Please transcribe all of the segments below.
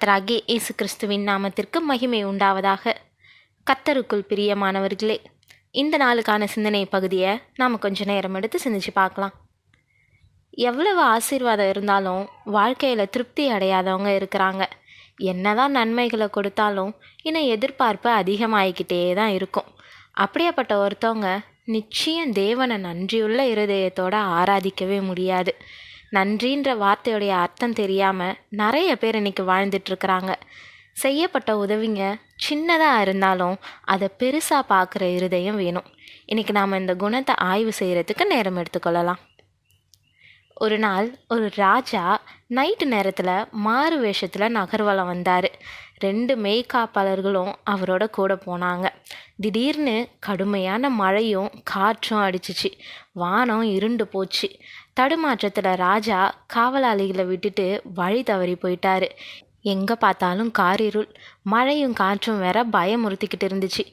கர்த்தராகிய இயேசு கிறிஸ்துவின் நாமத்திற்கு மகிமை உண்டாவதாக. கர்த்தருக்குள் பிரியமானவர்களே இந்த நாளுக்கான சிந்தனை பகுதியை நாம் கொஞ்ச நேரம் எடுத்து சிந்திச்சு பார்க்கலாம். எவ்வளவு ஆசீர்வாதம் இருந்தாலும் வாழ்க்கையில் திருப்தி அடையாதவங்க இருக்கிறாங்க. என்னதான் நன்மைகளை கொடுத்தாலும் இன்னும் எதிர்பார்ப்பு அதிகமாகிக்கிட்டே தான் இருக்கும். அப்படியாப்பட்ட ஒருத்தவங்க நிச்சயம் தேவனை நன்றியுள்ள இருதயத்தோட ஆராதிக்கவே முடியாது. நன்றின்ற வார்த்தையுடைய அர்த்தம் தெரியாமல் நிறைய பேர் இன்றைக்கி வாழ்ந்துட்டுருக்குறாங்க. செய்யப்பட்ட உதவிங்க சின்னதாக இருந்தாலும் அதை பெருசாக பார்க்குற இருதயம் வேணும். இன்றைக்கி நாம் இந்த குணத்தை ஆய்வு செய்கிறதுக்கு நேரம் எடுத்துக்கொள்ளலாம். ஒரு நாள் ஒரு ராஜா நைட்டு நேரத்தில் மாறு வேஷத்தில் நகர்வலம் வந்தார். ரெண்டு மெய்காப்பாளர்களும் அவரோட கூட போனாங்க. திடீர்னு கடுமையான மழையும் காற்றும் அடிச்சிச்சு. வானம் இருண்டு போச்சு. தடுமாற்றத்தில் ராஜா காவலாளிகளை விட்டுட்டு வழி தவறி போயிட்டாரு. எங்கே பார்த்தாலும் காரிருள். மழையும் காற்றும் வேற பயமுறுத்திக்கிட்டு இருந்துச்சு.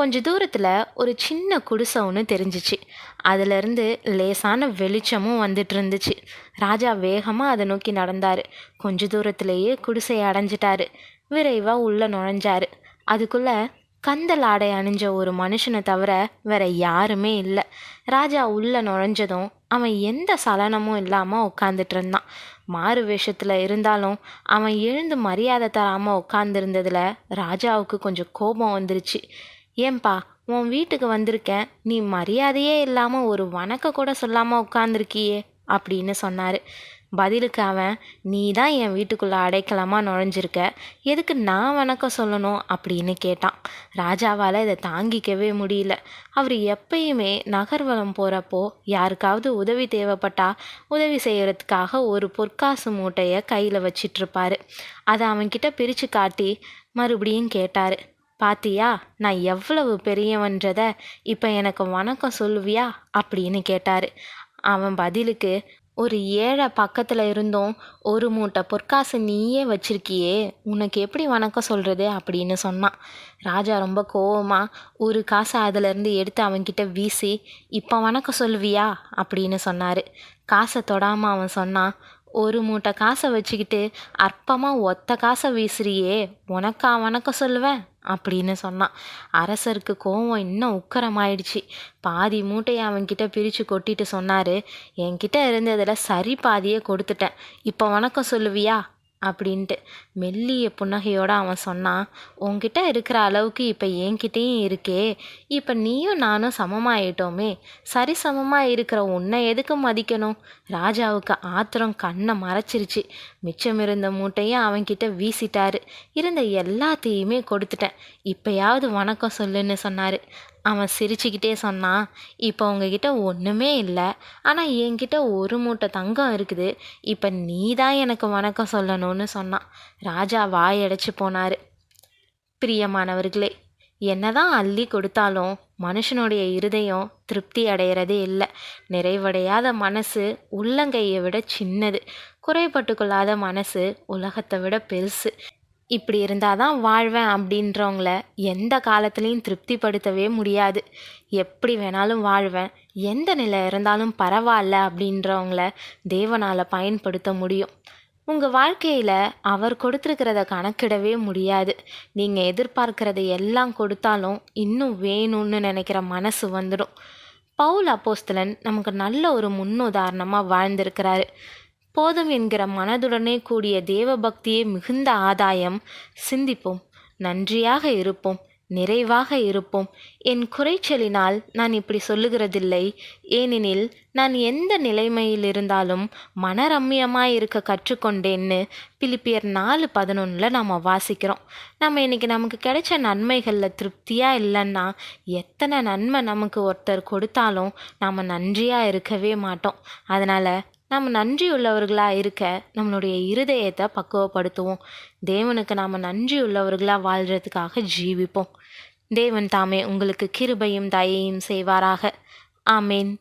கொஞ்ச தூரத்தில் ஒரு சின்ன குடிசை ஒன்று தெரிஞ்சிச்சு. அதுலேருந்து லேசான வெளிச்சமும் வந்துட்டு இருந்துச்சு ராஜா வேகமாக அதை நோக்கி நடந்தார். கொஞ்ச தூரத்திலேயே குடிசையை அடைஞ்சிட்டாரு. விரைவாக உள்ளே நுழைஞ்சாரு. அதுக்குள்ளே கந்தல் ஆடை அணிஞ்ச ஒரு மனுஷனை தவிர வேற யாருமே இல்லை. ராஜா உள்ளே நுழைஞ்சதும் அவன் எந்த சலனமும் இல்லாமல் உட்காந்துட்டு இருந்தான் மாறு வேஷத்தில் இருந்தாலும் அவன் எழுந்து மரியாதை தராமல் உட்காந்துருந்ததில் ராஜாவுக்கு கொஞ்சம் கோபம் வந்துருச்சு. ஏன்பா உன் வீட்டுக்கு வந்திருக்கேன். நீ மரியாதையே இல்லாமல் ஒரு வணக்க கூட சொல்லாமல் உட்காந்துருக்கியே அப்படின்னு சொன்னார். பதிலுக்கு அவன் நீ தான் என் வீட்டுக்குள்ளே அடைக்கலமாக நுழைஞ்சிருக்க. எதுக்கு நான் வணக்கம் சொல்லணும்? அப்படின்னு கேட்டான். ராஜாவால் இதை தாங்கிக்கவே முடியல. அவர் எப்பயுமே நகர்வலம் போகிறப்போ யாருக்காவது உதவி தேவைப்பட்டா உதவி செய்கிறதுக்காக ஒரு பொற்காசு மூட்டையை கையில் வச்சிட்ருப்பாரு அதை அவன்கிட்ட பிரித்து காட்டி மறுபடியும் கேட்டார். பாத்தியா நான் எவ்வளவு பெரியவன்றத இப்போ எனக்கு வணக்கம் சொல்லுவியா அப்படின்னு கேட்டார். அவன் பதிலுக்கு ஒரு ஏழை பக்கத்தில் இருந்தும் ஒரு மூட்டை பொற்காசு நீயே வச்சிருக்கியே உனக்கு எப்படி வணக்கம் சொல்கிறது அப்படின்னு சொன்னான். ராஜா ரொம்ப கோவமாக ஒரு காசை அதிலேருந்து எடுத்து அவன்கிட்ட வீசி இப்போ வணக்கம் சொல்லுவியா அப்படின்னு சொன்னார். காசை தொடாமல் அவன் சொன்னான் ஒரு மூட்டை காசை வச்சுக்கிட்டு அற்பமாக ஒத்த காசை வீசுறியே உனக்கா வணக்கம் சொல்லுவேன்? அப்படின்னு சொன்னான். அரசருக்கு கோவம் இன்னும் உக்கரமாயிடுச்சு. பாதி மூட்டையை அவன்கிட்ட பிரித்து கொட்டிட்டு சொன்னார். என்கிட்ட இருந்ததில் சரி பாதியே கொடுத்துட்டேன். இப்போ வணக்கம் சொல்லுவியா? அப்படின்ட்டு. மெல்லிய புன்னகையோடு அவன் சொன்னான் உன்கிட்ட இருக்கிற அளவுக்கு இப்போ என்கிட்டேயும் இருக்கே. இப்போ நீயும் நானும் சமமாயிட்டோமே. சரி சமமாக இருக்கிற உன்னை எதுக்கு மதிக்கணும்? ராஜாவுக்கு ஆத்திரம் கண்ணை மறைச்சிருச்சு. மிச்சம் இருந்த மூட்டையும் அவன்கிட்ட வீசிட்டாரு. இருந்த எல்லாத்தையுமே கொடுத்துட்டேன். இப்போயாவது வணக்கம் சொல்லுன்னு சொன்னார். அவன் சிரிச்சுக்கிட்டே சொன்னான் இப்போ உங்ககிட்ட ஒன்றுமே இல்லை. ஆனால் என்கிட்ட ஒரு மூட்டை தங்கம் இருக்குது. இப்போ நீ தான் எனக்கு வணக்கம் சொல்லணும்னு சொன்னான். ராஜா வாயடைச்சு போனார். பிரியமானவர்களே என்னதான் அள்ளி கொடுத்தாலும் மனுஷனுடைய இருதயம் திருப்தி அடைகிறதே இல்லை. நிறைவடையாத மனசு உள்ளங்கையை விட சின்னது. குறைபட்டு கொள்ளாத மனசு உலகத்தை விட பெருசு. இப்படி இருந்தால் தான் வாழ்வேன் அப்படின்றவங்கள எந்த காலத்துலேயும் திருப்திப்படுத்தவே முடியாது. எப்படி வேணாலும் வாழ்வேன். எந்த நிலை இருந்தாலும் பரவாயில்ல அப்படின்றவங்கள தேவனால் பயன்படுத்த முடியும். உங்கள் வாழ்க்கையில் அவர் கொடுத்துருக்கிறத கணக்கிடவே முடியாது. நீங்கள் எதிர்பார்க்கிறத எல்லாம் கொடுத்தாலும் இன்னும் வேணும்னு நினைக்கிற மனசு வந்துடும். பவுல் அப்போஸ்தலன் நமக்கு நல்ல ஒரு முன்னுதாரணமாக வாழ்ந்திருக்கிறாரு. போதும் என்கிற மனதுடனே கூடிய தேவபக்தியே மிகுந்த ஆதாயம். சிந்திப்போம். நன்றியாக இருப்போம். நிறைவாக இருப்போம். என் குறைச்சலினால் நான் இப்படி சொல்லுகிறதில்லை. ஏனெனில் நான் எந்த நிலைமையில் இருந்தாலும் மனரம்யமாக இருக்க கற்றுக்கொண்டேன்னு பிலிப்பியர் நாலு பதினொன்றில் நாம் வாசிக்கிறோம். நம்ம இன்றைக்கி நமக்கு கிடைச்ச நன்மைகளில் திருப்தியாக இல்லைன்னா எத்தனை நன்மை நமக்கு ஒருத்தர் கொடுத்தாலும் நாம் நன்றியாக இருக்கவே மாட்டோம். அதனால் நாம் நன்றியுள்ளவர்களாக இருக்க நம்மளுடைய இருதயத்தை பக்குவப்படுத்துவோம். தேவனுக்கு நாம் நன்றி உள்ளவர்களாக வாழ்கிறதுக்காக ஜீவிப்போம். தேவன் தாமே உங்களுக்கு கிருபையும் தயையும் செய்வாராக. ஆமேன்.